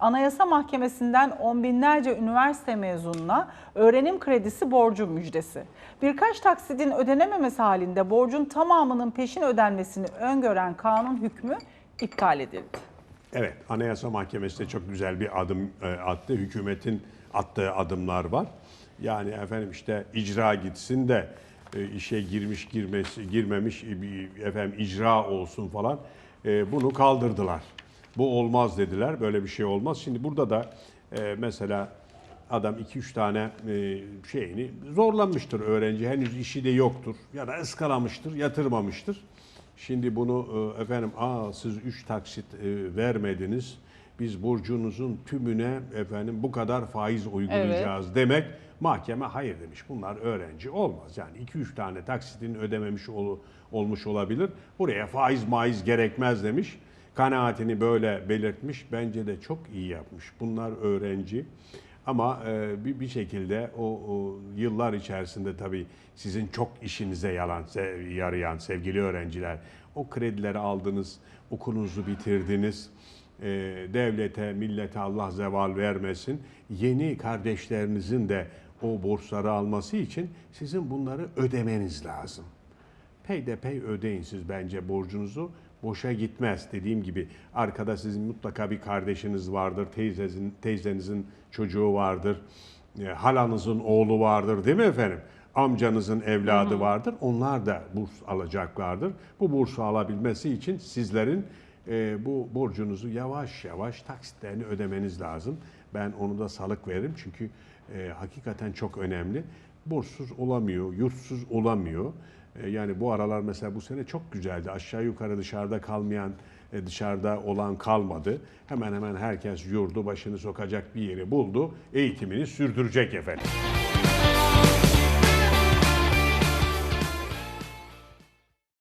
Anayasa Mahkemesi'nden on binlerce üniversite mezununa öğrenim kredisi borcu müjdesi. Birkaç taksidin ödenememesi halinde borcun tamamının peşin ödenmesini öngören kanun hükmü iptal edildi. Evet, Anayasa Mahkemesi de çok güzel bir adım e, attı. Hükümetin attığı adımlar var. Yani efendim işte icra gitsin de e, işe girmiş girmesi girmemiş e, efendim icra olsun falan. Bunu kaldırdılar. Bu olmaz dediler. Böyle bir şey olmaz. Şimdi burada da e, mesela adam 2-3 tane e, şeyini zorlanmıştır öğrenci. Henüz işi de yoktur. Ya da ıskalamıştır, yatırmamıştır. Şimdi bunu e, efendim aa siz 3 taksit e, vermediniz. Biz borcunuzun tümüne efendim bu kadar faiz uygulayacağız demek mahkeme hayır demiş. Bunlar öğrenci olmaz. Yani 2-3 tane taksitin ödememiş ol- olmuş olabilir. Buraya faiz maiz gerekmez demiş. Kanaatini böyle belirtmiş. Bence de çok iyi yapmış. Bunlar öğrenci. Ama e, bir, bir şekilde o, o yıllar içerisinde tabii sizin çok işinize yalan, yarayan sevgili öğrenciler, o kredileri aldınız, okulunuzu bitirdiniz. E, devlete, millete Allah zeval vermesin. Yeni kardeşlerinizin de o borçları alması için sizin bunları ödemeniz lazım. Peyderpey ödeyin siz bence borcunuzu. Boşa gitmez. Dediğim gibi arkada sizin mutlaka bir kardeşiniz vardır, teyzenizin, teyzenizin çocuğu vardır, e, halanızın oğlu vardır değil mi efendim? Amcanızın evladı vardır. Onlar da burs alacaklardır. Bu bursu alabilmesi için sizlerin e, bu borcunuzu yavaş yavaş taksitlerini ödemeniz lazım. Ben onu da salık veririm çünkü e, hakikaten çok önemli. Burssuz olamıyor, yurtsuz olamıyor. E, Yani bu aralar mesela bu sene çok güzeldi. Aşağı yukarı dışarıda kalmayan, e, dışarıda olan kalmadı. Hemen hemen herkes yurdu başını sokacak bir yeri buldu. Eğitimini sürdürecek efendim.